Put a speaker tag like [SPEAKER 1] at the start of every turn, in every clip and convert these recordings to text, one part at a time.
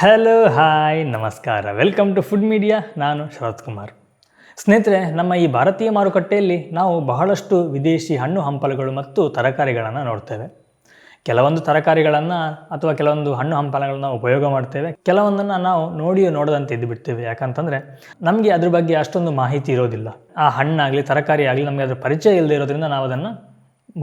[SPEAKER 1] Hello hi ನಮಸ್ಕಾರ. Welcome to food media ನಾನು ಶರತ್ ಕುಮಾರ್. ಸ್ನೇಹಿತರೆ, ನಮ್ಮ ಈ ಭಾರತೀಯ ಮಾರುಕಟ್ಟೆಯಲ್ಲಿ ನಾವು ಬಹಳಷ್ಟು ವಿದೇಶಿ ಹಣ್ಣು ಹಂಪಲುಗಳು ಮತ್ತು ತರಕಾರಿಗಳನ್ನು ನೋಡ್ತೇವೆ. ಕೆಲವೊಂದು ತರಕಾರಿಗಳನ್ನು ಅಥವಾ ಕೆಲವೊಂದು ಹಣ್ಣು ಹಂಪಲಗಳನ್ನು ಉಪಯೋಗ ಮಾಡ್ತೇವೆ. ಕೆಲವೊಂದನ್ನು ನಾವು ನೋಡಿಯೋ ನೋಡದಂತೆ ಇದ್ದುಬಿಡ್ತೇವೆ ಯಾಕಂತಂದರೆ, ನಮಗೆ ಅದ್ರ ಬಗ್ಗೆ ಅಷ್ಟೊಂದು ಮಾಹಿತಿ ಇರೋದಿಲ್ಲ. ಆ ಹಣ್ಣಾಗಲಿ ತರಕಾರಿ ಆಗಲಿ ನಮಗೆ ಅದರ ಪರಿಚಯ ಇಲ್ಲದೆ ಇರೋದ್ರಿಂದ ನಾವು ಅದನ್ನು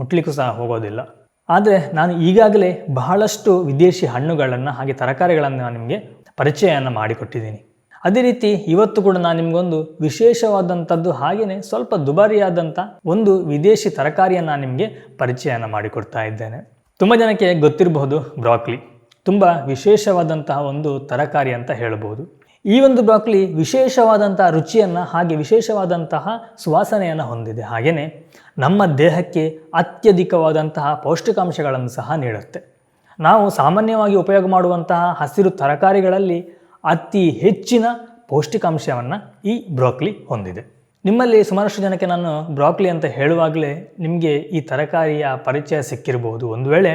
[SPEAKER 1] ಮುಟ್ಲಿಕ್ಕೂ ಸಹ ಹೋಗೋದಿಲ್ಲ. ಆದರೆ ನಾನು ಈಗಾಗಲೇ ಬಹಳಷ್ಟು ವಿದೇಶಿ ಹಣ್ಣುಗಳನ್ನು ಹಾಗೆ ತರಕಾರಿಗಳನ್ನು ನಾನು ನಿಮಗೆ ಪರಿಚಯವನ್ನು ಮಾಡಿಕೊಟ್ಟಿದ್ದೀನಿ. ಅದೇ ರೀತಿ ಇವತ್ತು ಕೂಡ ನಾನು ನಿಮಗೊಂದು ವಿಶೇಷವಾದಂಥದ್ದು ಹಾಗೆಯೇ ಸ್ವಲ್ಪ ದುಬಾರಿಯಾದಂಥ ಒಂದು ವಿದೇಶಿ ತರಕಾರಿಯನ್ನು ನಾನು ನಿಮಗೆ ಪರಿಚಯವನ್ನು ಮಾಡಿಕೊಡ್ತಾ ಇದ್ದೇನೆ. ತುಂಬ ಜನಕ್ಕೆ ಗೊತ್ತಿರಬಹುದು ಬ್ರಾಕ್ಲಿ. ತುಂಬ ವಿಶೇಷವಾದಂತಹ ಒಂದು ತರಕಾರಿ ಅಂತ ಹೇಳಬಹುದು. ಈ ಒಂದು ಬ್ರಾಕ್ಲಿ ವಿಶೇಷವಾದಂತಹ ರುಚಿಯನ್ನು ಹಾಗೆ ವಿಶೇಷವಾದಂತಹ ಸುವಾಸನೆಯನ್ನು ಹೊಂದಿದೆ. ಹಾಗೆಯೇ ನಮ್ಮ ದೇಹಕ್ಕೆ ಅತ್ಯಧಿಕವಾದಂತಹ ಪೌಷ್ಟಿಕಾಂಶಗಳನ್ನು ಸಹ ನೀಡುತ್ತೆ. ನಾವು ಸಾಮಾನ್ಯವಾಗಿ ಉಪಯೋಗ ಮಾಡುವಂತಹ ಹಸಿರು ತರಕಾರಿಗಳಲ್ಲಿ ಅತಿ ಹೆಚ್ಚಿನ ಪೌಷ್ಟಿಕಾಂಶವನ್ನು ಈ ಬ್ರಾಕ್ಲಿ ಹೊಂದಿದೆ. ನಿಮ್ಮಲ್ಲಿ ಸುಮಾರಷ್ಟು ಜನಕ್ಕೆ ನಾನು ಬ್ರಾಕ್ಲಿ ಅಂತ ಹೇಳುವಾಗಲೇ ನಿಮಗೆ ಈ ತರಕಾರಿಯ ಪರಿಚಯ ಸಿಕ್ಕಿರಬಹುದು ಒಂದು ವೇಳೆ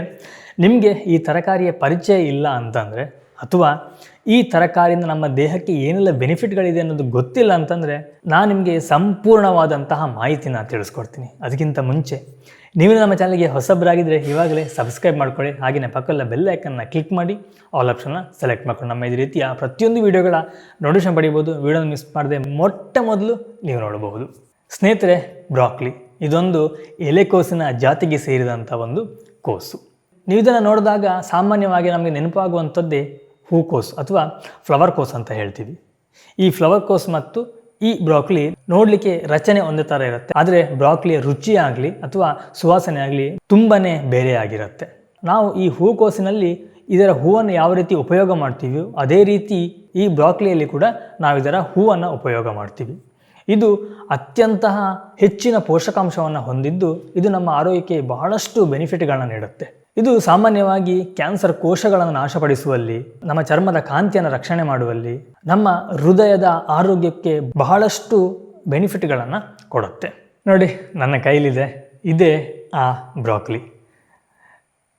[SPEAKER 1] ನಿಮಗೆ ಈ ತರಕಾರಿಯ ಪರಿಚಯ ಇಲ್ಲ ಅಂತಂದರೆ, ಅಥವಾ ಈ ತರಕಾರಿಯಿಂದ ನಮ್ಮ ದೇಹಕ್ಕೆ ಏನೆಲ್ಲ ಬೆನಿಫಿಟ್ಗಳಿದೆ ಅನ್ನೋದು ಗೊತ್ತಿಲ್ಲ ಅಂತಂದರೆ ನಾನು ನಿಮಗೆ ಸಂಪೂರ್ಣವಾದಂತಹ ಮಾಹಿತಿನ ತಿಳಿಸ್ಕೊಡ್ತೀನಿ. ಅದಕ್ಕಿಂತ ಮುಂಚೆ ನೀವು ನಮ್ಮ ಚಾನಲ್ಗೆ ಹೊಸಬ್ರಾಗಿದ್ದರೆ ಇವಾಗಲೇ ಸಬ್ಸ್ಕ್ರೈಬ್ ಮಾಡ್ಕೊಳ್ಳಿ. ಹಾಗೆಯೇ ಪಕ್ಕದ ಬೆಲ್ ಐಕನ್ನ ಕ್ಲಿಕ್ ಮಾಡಿ ಆಲ್ ಆಪ್ಷನ್ನ ಸೆಲೆಕ್ಟ್ ಮಾಡ್ಕೊಂಡು ನಮ್ಮ ಈ ರೀತಿಯ ಪ್ರತಿಯೊಂದು ವಿಡಿಯೋಗಳ ನೋಟಿಫಿಕೇಶನ್ ಪಡಿಬೋದು ವೀಡಿಯೋನ ಮಿಸ್ ಮಾಡದೆ ಮೊಟ್ಟ ಮೊದಲು ನೀವು ನೋಡಬಹುದು. ಸ್ನೇಹಿತರೆ, ಬ್ರಾಕ್ಲಿ ಇದೊಂದು ಎಲೆಕೋಸಿನ ಜಾತಿಗೆ ಸೇರಿದಂಥ ಒಂದು ಕೋಸು. ನೀವು ಇದನ್ನು ನೋಡಿದಾಗ ಸಾಮಾನ್ಯವಾಗಿ ನಮಗೆ ನೆನಪಾಗುವಂಥದ್ದೇ ಹೂಕೋಸು ಅಥವಾ ಫ್ಲವರ್ ಕೋಸ್ ಅಂತ ಹೇಳ್ತೀವಿ. ಈ ಫ್ಲವರ್ ಕೋಸ್ ಮತ್ತು ಈ ಬ್ರಾಕ್ಲಿ ನೋಡಲಿಕ್ಕೆ ರಚನೆ ಒಂದೇ ಥರ ಇರುತ್ತೆ. ಆದರೆ ಬ್ರಾಕ್ಲಿಯ ರುಚಿ ಆಗಲಿ ಅಥವಾ ಸುವಾಸನೆ ಆಗಲಿ ತುಂಬನೇ ಬೇರೆ ಆಗಿರುತ್ತೆ. ನಾವು ಈ ಹೂಕೋಸಿನಲ್ಲಿ ಇದರ ಹೂವನ್ನು ಯಾವ ರೀತಿ ಉಪಯೋಗ ಮಾಡ್ತೀವಿ ಅದೇ ರೀತಿ ಈ ಬ್ರಾಕ್ಲಿಯಲ್ಲಿ ಕೂಡ ನಾವು ಇದರ ಹೂವನ್ನು ಉಪಯೋಗ ಮಾಡ್ತೀವಿ. ಇದು ಅತ್ಯಂತಹ ಹೆಚ್ಚಿನ ಪೋಷಕಾಂಶವನ್ನು ಹೊಂದಿದ್ದು ಇದು ನಮ್ಮ ಆರೋಗ್ಯಕ್ಕೆ ಬಹಳಷ್ಟು ಬೆನಿಫಿಟ್ಗಳನ್ನ ನೀಡುತ್ತೆ. ಇದು ಸಾಮಾನ್ಯವಾಗಿ ಕ್ಯಾನ್ಸರ್ ಕೋಶಗಳನ್ನು ನಾಶಪಡಿಸುವಲ್ಲಿ, ನಮ್ಮ ಚರ್ಮದ ಕಾಂತಿಯನ್ನು ರಕ್ಷಣೆ ಮಾಡುವಲ್ಲಿ, ನಮ್ಮ ಹೃದಯದ ಆರೋಗ್ಯಕ್ಕೆ ಬಹಳಷ್ಟು ಬೆನಿಫಿಟ್ಗಳನ್ನು ಕೊಡುತ್ತೆ. ನೋಡಿ, ನನ್ನ ಕೈಲಿದೆ, ಇದೇ ಆ ಬ್ರಾಕ್ಲಿ.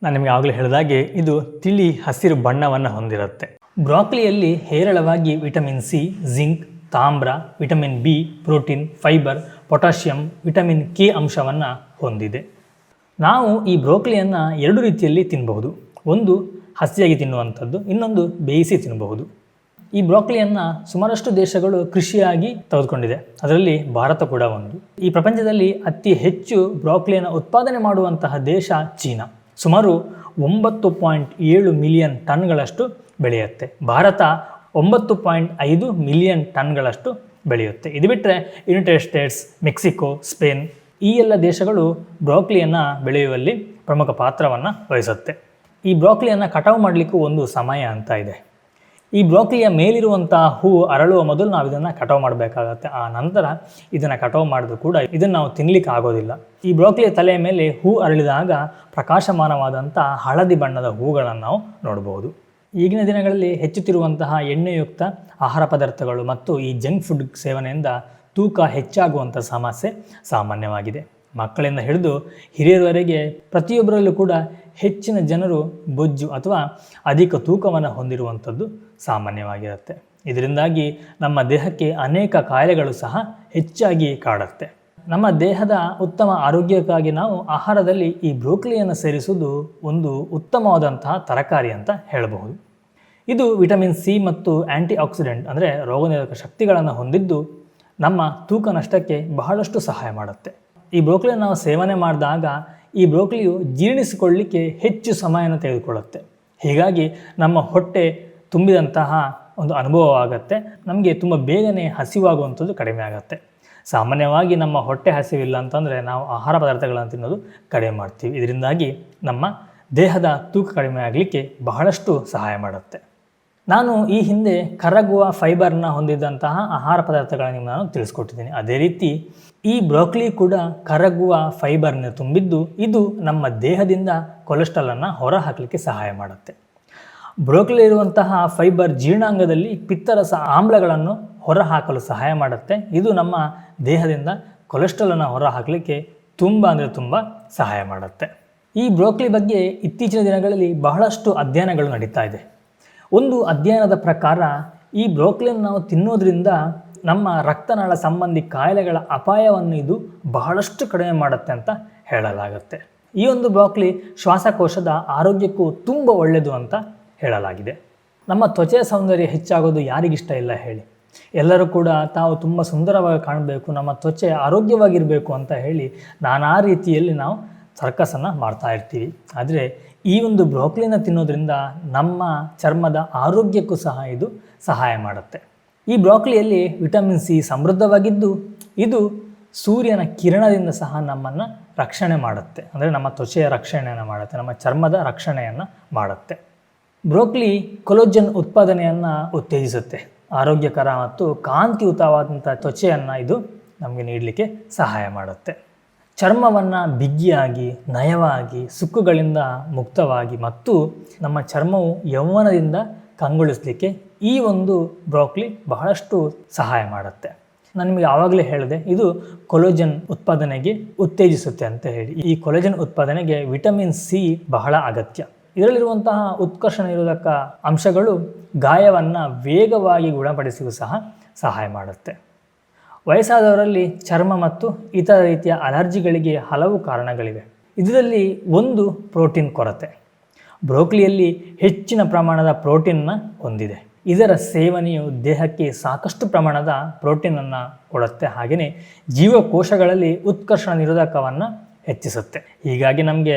[SPEAKER 1] ನಾನು ನಿಮಗೆ ಆಗಲೇ ಹೇಳಿದಾಗೆ ಇದು ತಿಳಿ ಹಸಿರು ಬಣ್ಣವನ್ನು ಹೊಂದಿರುತ್ತೆ. ಬ್ರಾಕ್ಲಿಯಲ್ಲಿ ಹೇರಳವಾಗಿ ವಿಟಮಿನ್ ಸಿ, ಜಿಂಕ್, ತಾಮ್ರ, vitamin B, protein, fibre, potassium, vitamin K ಅಂಶವನ್ನು ಹೊಂದಿದೆ. ನಾವು ಈ ಬ್ರೋಕ್ಲಿಯನ್ನು ಎರಡು ರೀತಿಯಲ್ಲಿ ತಿನ್ನಬಹುದು ಒಂದು ಹಸಿಯಾಗಿ ತಿನ್ನುವಂಥದ್ದು, ಇನ್ನೊಂದು ಬೇಯಿಸಿ ತಿನ್ನಬಹುದು ಈ ಬ್ರೋಕ್ಲಿಯನ್ನು ಸುಮಾರಷ್ಟು ದೇಶಗಳು ಕೃಷಿಯಾಗಿ ತೆಗೆದುಕೊಂಡಿದೆ. ಅದರಲ್ಲಿ ಭಾರತ ಕೂಡ ಒಂದು. ಈ ಪ್ರಪಂಚದಲ್ಲಿ ಅತಿ ಹೆಚ್ಚು ಬ್ರೋಕ್ಲಿಯನ್ನು ಉತ್ಪಾದನೆ ಮಾಡುವಂತಹ ದೇಶ ಚೀನಾ. ಸುಮಾರು ಒಂಬತ್ತು ಪಾಯಿಂಟ್ ಏಳು ಮಿಲಿಯನ್ ಟನ್ಗಳಷ್ಟು ಬೆಳೆಯುತ್ತೆ. ಭಾರತ ಒಂಬತ್ತು ಪಾಯಿಂಟ್ ಐದು ಮಿಲಿಯನ್ ಟನ್ಗಳಷ್ಟು ಬೆಳೆಯುತ್ತೆ. ಇದು ಬಿಟ್ಟರೆ ಯುನೈಟೆಡ್ ಸ್ಟೇಟ್ಸ್ ಮೆಕ್ಸಿಕೋ ಸ್ಪೇನ್ ಈ ಎಲ್ಲ ದೇಶಗಳು ಬ್ರಾಕ್ಲಿಯನ್ನು ಬೆಳೆಯುವಲ್ಲಿ ಪ್ರಮುಖ ಪಾತ್ರವನ್ನು ವಹಿಸುತ್ತೆ. ಈ ಬ್ರಾಕ್ಲಿಯನ್ನು ಕಟಾವು ಮಾಡಲಿಕ್ಕೂ ಒಂದು ಸಮಯ ಅಂತ ಇದೆ. ಈ ಬ್ರಾಕ್ಲಿಯ ಮೇಲಿರುವಂಥ ಹೂ ಅರಳುವ ಮೊದಲು ನಾವು ಇದನ್ನು ಕಟಾವು ಮಾಡಬೇಕಾಗತ್ತೆ. ಆ ನಂತರ ಇದನ್ನು ಕಟಾವು ಮಾಡಿದ್ರು ಕೂಡ ಇದನ್ನು ನಾವು ತಿನ್ನಲಿಕ್ಕೆ ಆಗೋದಿಲ್ಲ. ಈ ಬ್ರಾಕ್ಲಿಯ ತಲೆಯ ಮೇಲೆ ಹೂ ಅರಳಿದಾಗ ಪ್ರಕಾಶಮಾನವಾದಂಥ ಹಳದಿ ಬಣ್ಣದ ಹೂಗಳನ್ನು ನಾವು ನೋಡಬಹುದು ಈಗಿನ ದಿನಗಳಲ್ಲಿ ಹೆಚ್ಚುತ್ತಿರುವಂತಹ ಎಣ್ಣೆಯುಕ್ತ ಆಹಾರ ಪದಾರ್ಥಗಳು ಮತ್ತು ಈ ಜಂಕ್ ಫುಡ್ ಸೇವನೆಯಿಂದ ತೂಕ ಹೆಚ್ಚಾಗುವಂಥ ಸಮಸ್ಯೆ ಸಾಮಾನ್ಯವಾಗಿದೆ. ಮಕ್ಕಳಿಂದ ಹಿಡಿದು ಹಿರಿಯರವರೆಗೆ ಪ್ರತಿಯೊಬ್ಬರಲ್ಲೂ ಕೂಡ ಹೆಚ್ಚಿನ ಜನರು ಬೊಜ್ಜು ಅಥವಾ ಅಧಿಕ ತೂಕವನ್ನು ಹೊಂದಿರುವಂಥದ್ದು ಸಾಮಾನ್ಯವಾಗಿರುತ್ತೆ. ಇದರಿಂದಾಗಿ ನಮ್ಮ ದೇಹಕ್ಕೆ ಅನೇಕ ಕಾಯಿಲೆಗಳು ಸಹ ಹೆಚ್ಚಾಗಿ ಕಾಡುತ್ತೆ. ನಮ್ಮ ದೇಹದ ಉತ್ತಮ ಆರೋಗ್ಯಕ್ಕಾಗಿ ನಾವು ಆಹಾರದಲ್ಲಿ ಈ ಬ್ರೋಕ್ಲಿಯನ್ನು ಸೇರಿಸುವುದು ಒಂದು ಉತ್ತಮವಾದಂತಹ ತರಕಾರಿ ಅಂತ ಹೇಳಬಹುದು. ಇದು ವಿಟಮಿನ್ ಸಿ ಮತ್ತು ಆ್ಯಂಟಿ ಆಕ್ಸಿಡೆಂಟ್ ಅಂದರೆ ರೋಗನಿರೋಧಕ ಶಕ್ತಿಗಳನ್ನು ಹೊಂದಿದ್ದು ನಮ್ಮ ತೂಕ ನಷ್ಟಕ್ಕೆ ಬಹಳಷ್ಟು ಸಹಾಯ ಮಾಡುತ್ತೆ. ಈ ಬ್ರೋಕ್ಲಿಯನ್ನು ನಾವು ಸೇವನೆ ಮಾಡಿದಾಗ ಈ ಬ್ರೋಕಲಿಯು ಜೀರ್ಣಿಸಿಕೊಳ್ಳಲಿಕ್ಕೆ ಹೆಚ್ಚು ಸಮಯನ ತೆಗೆದುಕೊಳ್ಳುತ್ತೆ. ಹೀಗಾಗಿ ನಮ್ಮ ಹೊಟ್ಟೆ ತುಂಬಿದಂತಹ ಒಂದು ಅನುಭವವಾಗುತ್ತೆ. ನಮಗೆ ತುಂಬ ಬೇಗನೆ ಹಸಿವಾಗುವಂಥದ್ದು ಕಡಿಮೆ ಆಗುತ್ತೆ. ಸಾಮಾನ್ಯವಾಗಿ ನಮ್ಮ ಹೊಟ್ಟೆ ಹಸಿವಿಲ್ಲ ಅಂತಂದರೆ ನಾವು ಆಹಾರ ಪದಾರ್ಥಗಳನ್ನು ತಿನ್ನೋದು ಕಡಿಮೆ ಮಾಡ್ತೀವಿ. ಇದರಿಂದಾಗಿ ನಮ್ಮ ದೇಹದ ತೂಕ ಕಡಿಮೆ ಆಗಲಿಕ್ಕೆ ಬಹಳಷ್ಟು ಸಹಾಯ ಮಾಡುತ್ತೆ. ನಾನು ಈ ಹಿಂದೆ ಕರಗುವ ಫೈಬರ್ನ ಹೊಂದಿದ್ದಂತಹ ಆಹಾರ ಪದಾರ್ಥಗಳನ್ನು ನಾನು ತಿಳಿಸ್ಕೊಟ್ಟಿದ್ದೀನಿ. ಅದೇ ರೀತಿ ಈ ಬ್ರೋಕ್ಲಿ ಕೂಡ ಕರಗುವ ಫೈಬರ್ನ ತುಂಬಿದ್ದು ಇದು ನಮ್ಮ ದೇಹದಿಂದ ಕೊಲೆಸ್ಟ್ರಾಲನ್ನು ಹೊರಹಾಕಲಿಕ್ಕೆ ಸಹಾಯ ಮಾಡುತ್ತೆ. ಬ್ರೋಕ್ಲಿ ಇರುವಂತಹ ಫೈಬರ್ ಜೀರ್ಣಾಂಗದಲ್ಲಿ ಪಿತ್ತರಸ ಆಮ್ಲಗಳನ್ನು ಹೊರಹಾಕಲು ಸಹಾಯ ಮಾಡುತ್ತೆ. ಇದು ನಮ್ಮ ದೇಹದಿಂದ ಕೊಲೆಸ್ಟ್ರಾಲನ್ನು ಹೊರಹಾಕಲಿಕ್ಕೆ ತುಂಬ ಅಂದರೆ ತುಂಬ ಸಹಾಯ ಮಾಡುತ್ತೆ. ಈ ಬ್ರೋಕ್ಲಿ ಬಗ್ಗೆ ಇತ್ತೀಚಿನ ದಿನಗಳಲ್ಲಿ ಬಹಳಷ್ಟು ಅಧ್ಯಯನಗಳು ನಡೀತಾ ಇದೆ. ಒಂದು ಅಧ್ಯಯನದ ಪ್ರಕಾರ ಈ ಬ್ರೋಕ್ಲಿನ್ ನಾವು ತಿನ್ನೋದ್ರಿಂದ ನಮ್ಮ ರಕ್ತನಾಳ ಸಂಬಂಧಿ ಕಾಯಿಲೆಗಳ ಅಪಾಯವನ್ನು ಇದು ಬಹಳಷ್ಟು ಕಡಿಮೆ ಮಾಡುತ್ತೆ ಅಂತ ಹೇಳಲಾಗುತ್ತೆ. ಈ ಒಂದು ಬ್ರೋಕ್ಲಿ ಶ್ವಾಸಕೋಶದ ಆರೋಗ್ಯಕ್ಕೂ ತುಂಬ ಒಳ್ಳೆಯದು ಅಂತ ಹೇಳಲಾಗಿದೆ. ನಮ್ಮ ತ್ವಚೆಯ ಸೌಂದರ್ಯ ಹೆಚ್ಚಾಗೋದು ಯಾರಿಗಿಷ್ಟ ಇಲ್ಲ ಹೇಳಿ. ಎಲ್ಲರೂ ಕೂಡ ತಾವು ತುಂಬ ಸುಂದರವಾಗಿ ಕಾಣಬೇಕು, ನಮ್ಮ ತ್ವಚೆ ಆರೋಗ್ಯವಾಗಿರಬೇಕು ಅಂತ ಹೇಳಿ ನಾನಾ ರೀತಿಯಲ್ಲಿ ನಾವು ಸರ್ಕಸನ್ನು ಮಾಡ್ತಾ ಇರ್ತೀವಿ. ಆದರೆ ಈ ಒಂದು ಬ್ರೋಕ್ಲಿನ ತಿನ್ನೋದ್ರಿಂದ ನಮ್ಮ ಚರ್ಮದ ಆರೋಗ್ಯಕ್ಕೂ ಸಹ ಇದು ಸಹಾಯ ಮಾಡುತ್ತೆ. ಈ ಬ್ರೋಕ್ಲಿಯಲ್ಲಿ ವಿಟಮಿನ್ ಸಿ ಸಮೃದ್ಧವಾಗಿದ್ದು, ಇದು ಸೂರ್ಯನ ಕಿರಣದಿಂದ ಸಹ ನಮ್ಮನ್ನು ರಕ್ಷಣೆ ಮಾಡುತ್ತೆ. ಅಂದರೆ ನಮ್ಮ ತ್ವಚೆಯ ರಕ್ಷಣೆಯನ್ನು ಮಾಡುತ್ತೆ, ನಮ್ಮ ಚರ್ಮದ ರಕ್ಷಣೆಯನ್ನು ಮಾಡುತ್ತೆ. ಬ್ರೋಕ್ಲಿ ಕೊಲೋಜನ್ ಉತ್ಪಾದನೆಯನ್ನು ಉತ್ತೇಜಿಸುತ್ತೆ. ಆರೋಗ್ಯಕರ ಮತ್ತು ಕಾಂತಿಯುತವಾದಂಥ ತ್ವಚೆಯನ್ನು ಇದು ನಮಗೆ ನೀಡಲಿಕ್ಕೆ ಸಹಾಯ ಮಾಡುತ್ತೆ. ಚರ್ಮವನ್ನು ಬಿಗಿಯಾಗಿ, ನಯವಾಗಿ, ಸುಕ್ಕುಗಳಿಂದ ಮುಕ್ತವಾಗಿ ಮತ್ತು ನಮ್ಮ ಚರ್ಮವು ಯೌವನದಿಂದ ಕಂಗೊಳಿಸಲಿಕ್ಕೆ ಈ ಒಂದು ಬ್ರೋಕ್ಲಿ ಬಹಳಷ್ಟು ಸಹಾಯ ಮಾಡುತ್ತೆ. ನಾನು ನಿಮಗೆ ಆವಾಗಲೇ ಹೇಳಿದೆ, ಇದು ಕೊಲೋಜನ್ ಉತ್ಪಾದನೆಗೆ ಉತ್ತೇಜಿಸುತ್ತೆ ಅಂತ ಹೇಳಿ. ಈ ಕೊಲೋಜನ್ ಉತ್ಪಾದನೆಗೆ ವಿಟಮಿನ್ ಸಿ ಬಹಳ ಅಗತ್ಯ. ಇದರಲ್ಲಿರುವಂತಹ ಉತ್ಕರ್ಷಣ ನಿರೋಧಕ ಅಂಶಗಳು ಗಾಯವನ್ನು ವೇಗವಾಗಿ ಗುಣಪಡಿಸಲು ಸಹ ಸಹಾಯ ಮಾಡುತ್ತೆ. ವಯಸ್ಸಾದವರಲ್ಲಿ ಚರ್ಮ ಮತ್ತು ಇತರ ರೀತಿಯ ಅಲರ್ಜಿಗಳಿಗೆ ಹಲವು ಕಾರಣಗಳಿವೆ. ಇದರಲ್ಲಿ ಒಂದು ಪ್ರೋಟೀನ್ ಕೊರತೆ. ಬ್ರೋಕ್ಲಿಯಲ್ಲಿ ಹೆಚ್ಚಿನ ಪ್ರಮಾಣದ ಪ್ರೋಟೀನ್ನ ಹೊಂದಿದೆ. ಇದರ ಸೇವನೆಯು ದೇಹಕ್ಕೆ ಸಾಕಷ್ಟು ಪ್ರಮಾಣದ ಪ್ರೋಟೀನನ್ನು ಕೊಡುತ್ತೆ. ಹಾಗೆಯೇ ಜೀವಕೋಶಗಳಲ್ಲಿ ಉತ್ಕರ್ಷಣ ನಿರೋಧಕವನ್ನು ಹೆಚ್ಚಿಸುತ್ತೆ. ಹೀಗಾಗಿ ನಮಗೆ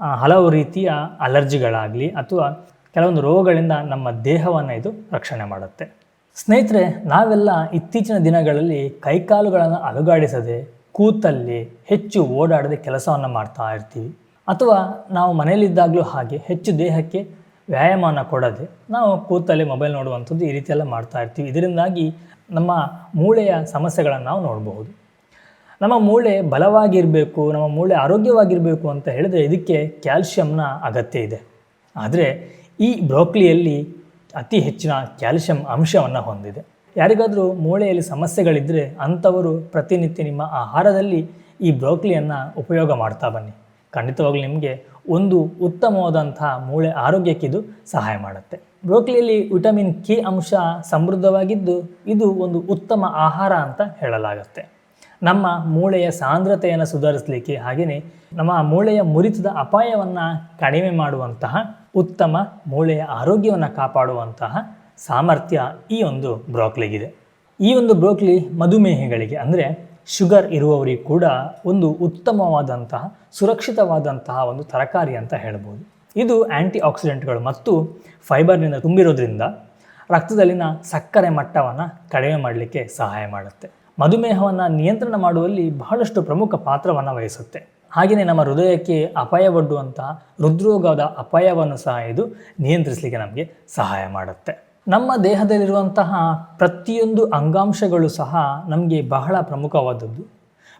[SPEAKER 1] ಹಲವು ರೀತಿಯ ಅಲರ್ಜಿಗಳಾಗಲಿ ಅಥವಾ ಕೆಲವೊಂದು ರೋಗಗಳಿಂದ ನಮ್ಮ ದೇಹವನ್ನು ಇದು ರಕ್ಷಣೆ ಮಾಡುತ್ತೆ. ಸ್ನೇಹಿತರೆ, ನಾವೆಲ್ಲ ಇತ್ತೀಚಿನ ದಿನಗಳಲ್ಲಿ ಕೈಕಾಲುಗಳನ್ನು ಅಲುಗಾಡಿಸದೆ, ಕೂತಲ್ಲಿ ಹೆಚ್ಚು ಓಡಾಡದೆ ಕೆಲಸವನ್ನು ಮಾಡ್ತಾ ಇರ್ತೀವಿ. ಅಥವಾ ನಾವು ಮನೆಯಲ್ಲಿದ್ದಾಗಲೂ ಹಾಗೆ ಹೆಚ್ಚು ದೇಹಕ್ಕೆ ವ್ಯಾಯಾಮವನ್ನು ಕೊಡದೆ, ನಾವು ಕೂತಲ್ಲಿ ಮೊಬೈಲ್ ನೋಡುವಂಥದ್ದು ಈ ರೀತಿಯೆಲ್ಲ ಮಾಡ್ತಾ ಇರ್ತೀವಿ. ಇದರಿಂದಾಗಿ ನಮ್ಮ ಮೂಳೆಯ ಸಮಸ್ಯೆಗಳನ್ನು ನಾವು ನೋಡಬಹುದು. ನಮ್ಮ ಮೂಳೆ ಬಲವಾಗಿರಬೇಕು, ನಮ್ಮ ಮೂಳೆ ಆರೋಗ್ಯವಾಗಿರಬೇಕು ಅಂತ ಹೇಳಿದರೆ ಇದಕ್ಕೆ ಕ್ಯಾಲ್ಶಿಯಂನ ಅಗತ್ಯ ಇದೆ. ಆದರೆ ಈ ಬ್ರೋಕ್ಲಿಯಲ್ಲಿ ಅತಿ ಹೆಚ್ಚಿನ ಕ್ಯಾಲ್ಸಿಯಂ ಅಂಶವನ್ನು ಹೊಂದಿದೆ. ಯಾರಿಗಾದರೂ ಮೂಳೆಯಲ್ಲಿ ಸಮಸ್ಯೆಗಳಿದ್ದರೆ ಅಂಥವರು ಪ್ರತಿನಿತ್ಯ ನಿಮ್ಮ ಆಹಾರದಲ್ಲಿ ಈ ಬ್ರೋಕ್ಲಿಯನ್ನು ಉಪಯೋಗ ಮಾಡ್ತಾ ಬನ್ನಿ. ಖಂಡಿತವಾಗ್ಲೂ ನಿಮಗೆ ಒಂದು ಉತ್ತಮವಾದಂಥ ಮೂಳೆ ಆರೋಗ್ಯಕ್ಕೆ ಇದು ಸಹಾಯ ಮಾಡುತ್ತೆ. ಬ್ರೋಕ್ಲಿಯಲ್ಲಿ ವಿಟಮಿನ್ ಕೆ ಅಂಶ ಸಮೃದ್ಧವಾಗಿದ್ದು ಇದು ಒಂದು ಉತ್ತಮ ಆಹಾರ ಅಂತ ಹೇಳಲಾಗುತ್ತೆ. ನಮ್ಮ ಮೂಳೆಯ ಸಾಂದ್ರತೆಯನ್ನು ಸುಧಾರಿಸಲಿಕ್ಕೆ ಹಾಗೆಯೇ ನಮ್ಮ ಮೂಳೆಯ ಮುರಿತದ ಅಪಾಯವನ್ನು ಕಡಿಮೆ ಮಾಡುವಂತಹ ಉತ್ತಮ ಮೂಳೆಯ ಆರೋಗ್ಯವನ್ನು ಕಾಪಾಡುವಂತಹ ಸಾಮರ್ಥ್ಯ ಈ ಒಂದು ಬ್ರೋಕ್ಲಿಗಿದೆ. ಈ ಒಂದು ಬ್ರೋಕ್ಲಿ ಮಧುಮೇಹಿಗಳಿಗೆ ಅಂದರೆ ಶುಗರ್ ಇರುವವರಿಗೆ ಕೂಡ ಒಂದು ಉತ್ತಮವಾದಂತಹ, ಸುರಕ್ಷಿತವಾದಂತಹ ಒಂದು ತರಕಾರಿ ಅಂತ ಹೇಳ್ಬೋದು. ಇದು ಆ್ಯಂಟಿ ಆಕ್ಸಿಡೆಂಟ್ಗಳು ಮತ್ತು ಫೈಬರ್ನಿಂದ ತುಂಬಿರೋದ್ರಿಂದ ರಕ್ತದಲ್ಲಿನ ಸಕ್ಕರೆ ಮಟ್ಟವನ್ನು ಕಡಿಮೆ ಮಾಡಲಿಕ್ಕೆ ಸಹಾಯ ಮಾಡುತ್ತೆ. ಮಧುಮೇಹವನ್ನು ನಿಯಂತ್ರಣ ಮಾಡುವಲ್ಲಿ ಬಹಳಷ್ಟು ಪ್ರಮುಖ ಪಾತ್ರವನ್ನು ವಹಿಸುತ್ತೆ. ಹಾಗೆಯೇ ನಮ್ಮ ಹೃದಯಕ್ಕೆ ಅಪಾಯ ಒಡ್ಡುವಂಥ ಹೃದ್ರೋಗದ ಅಪಾಯವನ್ನು ಸಹ ಇದು ನಿಯಂತ್ರಿಸಲಿಕ್ಕೆ ನಮಗೆ ಸಹಾಯ ಮಾಡುತ್ತೆ. ನಮ್ಮ ದೇಹದಲ್ಲಿರುವಂತಹ ಪ್ರತಿಯೊಂದು ಅಂಗಾಂಶಗಳು ಸಹ ನಮಗೆ ಬಹಳ ಪ್ರಮುಖವಾದದ್ದು.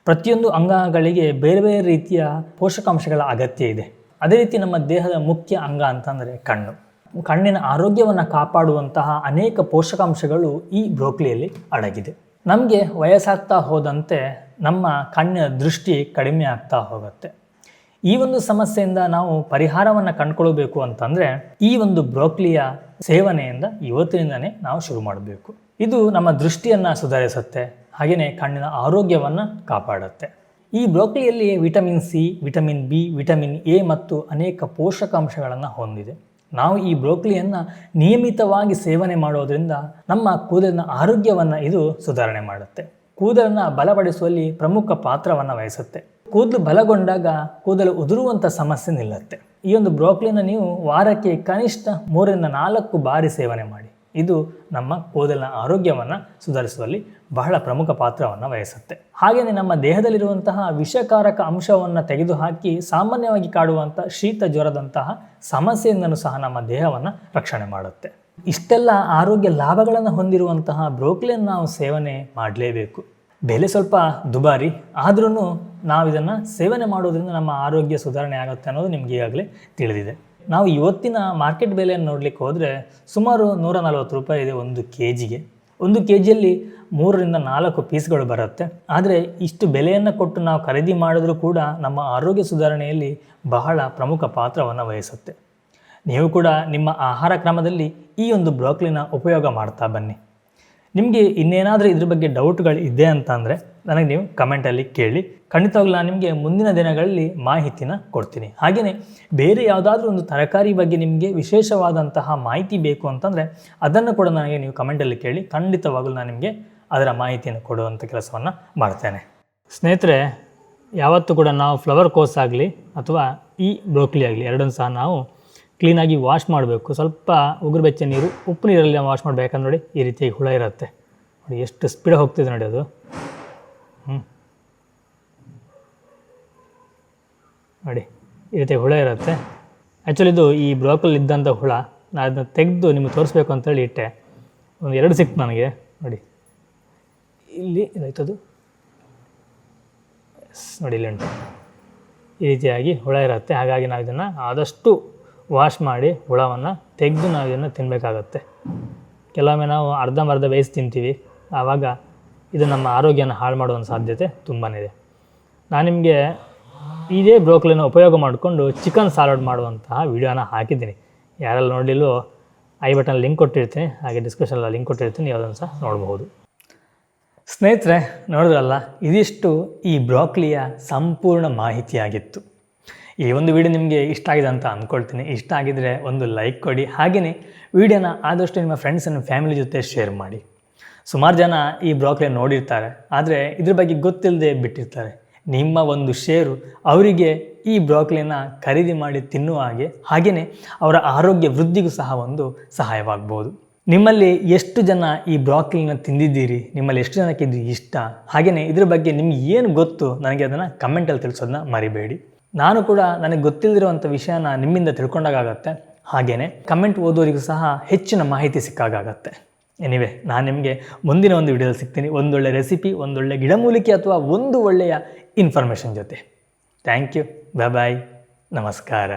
[SPEAKER 1] ಪ್ರತಿಯೊಂದು ಅಂಗಗಳಿಗೆ ಬೇರೆ ಬೇರೆ ರೀತಿಯ ಪೋಷಕಾಂಶಗಳ ಅಗತ್ಯ ಇದೆ. ಅದೇ ರೀತಿ ನಮ್ಮ ದೇಹದ ಮುಖ್ಯ ಅಂಗ ಅಂತಂದರೆ ಕಣ್ಣು. ಕಣ್ಣಿನ ಆರೋಗ್ಯವನ್ನು ಕಾಪಾಡುವಂತಹ ಅನೇಕ ಪೋಷಕಾಂಶಗಳು ಈ ಬ್ರೋಕ್ಲಿಯಲ್ಲಿ ಅಡಗಿದೆ. ನಮಗೆ ವಯಸ್ಸಾಗ್ತಾ ಹೋದಂತೆ ನಮ್ಮ ಕಣ್ಣಿನ ದೃಷ್ಟಿ ಕಡಿಮೆ ಆಗ್ತಾ ಹೋಗುತ್ತೆ. ಈ ಒಂದು ಸಮಸ್ಯೆಯಿಂದ ನಾವು ಪರಿಹಾರವನ್ನು ಕಂಡುಕೊಳ್ಬೇಕು ಅಂತಂದರೆ ಈ ಒಂದು ಬ್ರೋಕ್ಲಿಯ ಸೇವನೆಯಿಂದ ಇವತ್ತಿನಿಂದನೇ ನಾವು ಶುರು ಮಾಡಬೇಕು. ಇದು ನಮ್ಮ ದೃಷ್ಟಿಯನ್ನು ಸುಧಾರಿಸುತ್ತೆ ಹಾಗೆಯೇ ಕಣ್ಣಿನ ಆರೋಗ್ಯವನ್ನು ಕಾಪಾಡುತ್ತೆ. ಈ ಬ್ರೋಕ್ಲಿಯಲ್ಲಿ vitamin C, vitamin B, vitamin A ಮತ್ತು ಅನೇಕ ಪೋಷಕಾಂಶಗಳನ್ನು ಹೊಂದಿದೆ. ನಾವು ಈ ಬ್ರೋಕ್ಲಿಯನ್ನು ನಿಯಮಿತವಾಗಿ ಸೇವನೆ ಮಾಡೋದರಿಂದ ನಮ್ಮ ಕೂದಲಿನ ಆರೋಗ್ಯವನ್ನು ಇದು ಸುಧಾರಣೆ ಮಾಡುತ್ತೆ. ಕೂದಲನ್ನು ಬಲಪಡಿಸುವಲ್ಲಿ ಪ್ರಮುಖ ಪಾತ್ರವನ್ನು ವಹಿಸುತ್ತೆ. ಕೂದಲು ಬಲಗೊಂಡಾಗ ಕೂದಲು ಉದುರುವಂಥ ಸಮಸ್ಯೆ ನಿಲ್ಲುತ್ತೆ. ಈ ಒಂದು ಬ್ರೋಕ್ಲಿನ ನೀವು ವಾರಕ್ಕೆ ಕನಿಷ್ಠ ಮೂರರಿಂದ ನಾಲ್ಕು ಬಾರಿ ಸೇವನೆ ಮಾಡಿ. ಇದು ನಮ್ಮ ಕೂದಲಿನ ಆರೋಗ್ಯವನ್ನು ಸುಧಾರಿಸುವಲ್ಲಿ ಬಹಳ ಪ್ರಮುಖ ಪಾತ್ರವನ್ನು ವಹಿಸುತ್ತೆ. ಹಾಗೆಯೇ ನಮ್ಮ ದೇಹದಲ್ಲಿರುವಂತಹ ವಿಷಕಾರಕ ಅಂಶವನ್ನು ತೆಗೆದುಹಾಕಿ ಸಾಮಾನ್ಯವಾಗಿ ಕಾಡುವಂಥ ಶೀತ ಜ್ವರದಂತಹ ಸಮಸ್ಯೆಯಿಂದಲೂ ಸಹ ನಮ್ಮ ದೇಹವನ್ನು ರಕ್ಷಣೆ ಮಾಡುತ್ತೆ. ಇಷ್ಟೆಲ್ಲ ಆರೋಗ್ಯ ಲಾಭಗಳನ್ನು ಹೊಂದಿರುವಂತಹ ಬ್ರೋಕ್ಲಿಯನ್ನು ನಾವು ಸೇವನೆ ಮಾಡಲೇಬೇಕು. ಬೆಲೆ ಸ್ವಲ್ಪ ದುಬಾರಿ ಆದ್ರೂ ನಾವು ಇದನ್ನು ಸೇವನೆ ಮಾಡೋದ್ರಿಂದ ನಮ್ಮ ಆರೋಗ್ಯ ಸುಧಾರಣೆ ಆಗುತ್ತೆ ಅನ್ನೋದು ನಿಮ್ಗೆ ಈಗಾಗಲೇ ತಿಳಿದಿದೆ. ನಾವು ಇವತ್ತಿನ ಮಾರ್ಕೆಟ್ ಬೆಲೆಯನ್ನು ನೋಡಲಿಕ್ಕೆ ಹೋದರೆ ಸುಮಾರು ನೂರ ನಲವತ್ತು ರೂಪಾಯಿ ಇದೆ ಒಂದು ಕೆ ಜಿಗೆ ಒಂದು ಕೆ ಜಿಯಲ್ಲಿ ಮೂರರಿಂದ ನಾಲ್ಕು ಪೀಸ್ಗಳು ಬರುತ್ತೆ. ಆದರೆ ಇಷ್ಟು ಬೆಲೆಯನ್ನು ಕೊಟ್ಟು ನಾವು ಖರೀದಿ ಮಾಡಿದ್ರೂ ಕೂಡ ನಮ್ಮ ಆರೋಗ್ಯ ಸುಧಾರಣೆಯಲ್ಲಿ ಬಹಳ ಪ್ರಮುಖ ಪಾತ್ರವನ್ನು ವಹಿಸುತ್ತೆ. ನೀವು ಕೂಡ ನಿಮ್ಮ ಆಹಾರ ಕ್ರಮದಲ್ಲಿ ಈ ಒಂದು ಬ್ರೋಕ್ಲಿನ ಉಪಯೋಗ ಮಾಡ್ತಾ ಬನ್ನಿ. ನಿಮಗೆ ಇನ್ನೇನಾದರೂ ಇದ್ರ ಬಗ್ಗೆ ಡೌಟ್ಗಳು ಇದೆ ಅಂತ ಅಂದರೆ ನನಗೆ ನೀವು ಕಮೆಂಟಲ್ಲಿ ಕೇಳಿ. ಖಂಡಿತವಾಗ್ಲೂ ನಾನು ನಿಮಗೆ ಮುಂದಿನ ದಿನಗಳಲ್ಲಿ ಮಾಹಿತಿನ ಕೊಡ್ತೀನಿ. ಹಾಗೆಯೇ ಬೇರೆ ಯಾವುದಾದ್ರೂ ಒಂದು ತರಕಾರಿ ಬಗ್ಗೆ ನಿಮಗೆ ವಿಶೇಷವಾದಂತಹ ಮಾಹಿತಿ ಬೇಕು ಅಂತಂದರೆ ಅದನ್ನು ಕೂಡ ನನಗೆ ನೀವು ಕಮೆಂಟಲ್ಲಿ ಕೇಳಿ, ಖಂಡಿತವಾಗಲೂ ನಾನು ನಿಮಗೆ ಅದರ ಮಾಹಿತಿಯನ್ನು ಕೊಡುವಂಥ ಕೆಲಸವನ್ನು ಮಾಡ್ತೇನೆ. ಸ್ನೇಹಿತರೆ, ಯಾವತ್ತೂ ಕೂಡ ನಾವು ಫ್ಲವರ್ ಕೋಸ್ ಆಗಲಿ ಅಥವಾ ಈ ಬ್ರೋಕ್ಲಿ ಆಗಲಿ ಎರಡನ್ನು ಸಹ ನಾವು ಕ್ಲೀನಾಗಿ ವಾಶ್ ಮಾಡಬೇಕು. ಸ್ವಲ್ಪ ಉಗುರು ಬೆಚ್ಚ ನೀರು, ಉಪ್ಪು ನೀರಲ್ಲಿ ವಾಶ್ ಮಾಡಬೇಕಂದ್ರೆ ನೋಡಿ ಈ ರೀತಿಯಾಗಿ ಹುಳ ಇರುತ್ತೆ. ನೋಡಿ ಎಷ್ಟು ಸ್ಪೀಡ್ ಹೋಗ್ತಿದೆ ನೋಡಿ ಅದು. ನೋಡಿ ಈ ರೀತಿ ಹುಳ ಇರುತ್ತೆ. ಆ್ಯಕ್ಚುಲಿ ಇದು ಈ ಬ್ರೋಕಲ್ಲಿ ಇದ್ದಂಥ ಹುಳ, ನಾನು ಅದನ್ನ ತೆಗೆದು ನಿಮಗೆ ತೋರಿಸ್ಬೇಕು ಅಂತೇಳಿ ಇಟ್ಟೆ. ಒಂದು ಎರಡು ಸಿಕ್ತು ನನಗೆ. ನೋಡಿ. ಇಲ್ಲಿ ಏನಾಯ್ತದು ನೋಡಿ ಇಲ್ಲಿ ಉಂಟು. ಈ ರೀತಿಯಾಗಿ ಹುಳ ಇರುತ್ತೆ. ಹಾಗಾಗಿ ನಾವು ಇದನ್ನು ಆದಷ್ಟು ವಾಶ್ ಮಾಡಿ ಹುಳವನ್ನು ತೆಗೆದು ನಾವು ಇದನ್ನು ತಿನ್ನಬೇಕಾಗತ್ತೆ ಕೆಲವೊಮ್ಮೆ ನಾವು ಅರ್ಧಂಬರ್ಧ ಬೇಯಿಸಿ ತಿಂತೀವಿ. ಆವಾಗ ಇದು ನಮ್ಮ ಆರೋಗ್ಯನ ಹಾಳು ಮಾಡುವಂಥ ಸಾಧ್ಯತೆ ತುಂಬಾ ಇದೆ. ನಾನು ನಿಮಗೆ ಇದೇ ಬ್ರೋಕ್ಲಿನ ಉಪಯೋಗ ಮಾಡಿಕೊಂಡು ಚಿಕನ್ ಸಾಲಡ್ ಮಾಡುವಂತಹ ವಿಡಿಯೋನ ಹಾಕಿದ್ದೀನಿ. ಯಾರೆಲ್ಲ ನೋಡಲಿಲ್ಲೋ ಐ ಬಟನ್ ಲಿಂಕ್ ಕೊಟ್ಟಿರ್ತೀನಿ. ಹಾಗೆ ಡಿಸ್ಕ್ರಿಪ್ಷನಲ್ಲಿ ಲಿಂಕ್ ಕೊಟ್ಟಿರ್ತೀನಿ. ಯಾವುದನ್ನು ಸಹ ನೋಡಬಹುದು. ಸ್ನೇಹಿತರೆ, ನೋಡಿದ್ರಲ್ಲ, ಇದಿಷ್ಟು ಈ ಬ್ರೋಕ್ಲಿಯ ಸಂಪೂರ್ಣ ಮಾಹಿತಿಯಾಗಿತ್ತು. ಈ ಒಂದು ವಿಡಿಯೋ ನಿಮಗೆ ಇಷ್ಟ ಆಗಿದೆ ಅಂತ ಅಂದ್ಕೊಳ್ತೀನಿ ಇಷ್ಟ ಆಗಿದರೆ ಒಂದು ಲೈಕ್ ಕೊಡಿ. ಹಾಗೆಯೇ ವಿಡಿಯೋನ ಆದಷ್ಟು ನಿಮ್ಮ ಫ್ರೆಂಡ್ಸ್ ಆ್ಯಂಡ್ ಫ್ಯಾಮಿಲಿ ಜೊತೆ ಶೇರ್ ಮಾಡಿ. ಸುಮಾರು ಜನ ಈ ಬ್ರೋಕ್ಲೆ ನೋಡಿರ್ತಾರೆ. ಆದರೆ ಇದ್ರ ಬಗ್ಗೆ ಗೊತ್ತಿಲ್ಲದೆ ಬಿಟ್ಟಿರ್ತಾರೆ. ನಿಮ್ಮ ಒಂದು ಶೇರು ಅವರಿಗೆ ಈ ಬ್ರಾಕ್ಲಿನ ಖರೀದಿ ಮಾಡಿ ತಿನ್ನುವ ಹಾಗೆ. ಹಾಗೆಯೇ ಅವರ ಆರೋಗ್ಯ ವೃದ್ಧಿಗೂ ಸಹ ಒಂದು ಸಹಾಯವಾಗ್ಬೋದು. ನಿಮ್ಮಲ್ಲಿ ಎಷ್ಟು ಜನ ಈ ಬ್ರಾಕ್ಲಿನ ತಿಂದಿದ್ದೀರಿ? ನಿಮ್ಮಲ್ಲಿ ಎಷ್ಟು ಜನಕ್ಕೆ ಇದು ಇಷ್ಟ? ಹಾಗೆಯೇ ಇದ್ರ ಬಗ್ಗೆ ನಿಮ್ಗೆ ಏನು ಗೊತ್ತು? ನನಗೆ ಅದನ್ನು ಕಮೆಂಟಲ್ಲಿ ತಿಳಿಸೋದನ್ನ ಮರಿಬೇಡಿ. ನಾನು ಕೂಡ ನನಗೆ ಗೊತ್ತಿಲ್ಲದಿರುವಂಥ ವಿಷಯನ ನಿಮ್ಮಿಂದ ತಿಳ್ಕೊಂಡಾಗತ್ತೆ ಹಾಗೆಯೇ ಕಮೆಂಟ್ ಓದೋರಿಗೂ ಸಹ ಹೆಚ್ಚಿನ ಮಾಹಿತಿ ಸಿಕ್ಕಾಗತ್ತೆ ಎನಿವೆ ನಾನು ನಿಮಗೆ ಮುಂದಿನ ಒಂದು ವಿಡಿಯೋದಲ್ಲಿ ಸಿಗ್ತೀನಿ. ಒಂದೊಳ್ಳೆ ರೆಸಿಪಿ ಒಂದೊಳ್ಳೆ ಗಿಡಮೂಲಿಕೆ ಅಥವಾ ಒಂದು ಒಳ್ಳೆಯ ಇನ್ಫಾರ್ಮೇಷನ್ ಜೊತೆ. ಥ್ಯಾಂಕ್ ಯು ಬಾಯ್ ಬಾಯ್ ನಮಸ್ಕಾರ.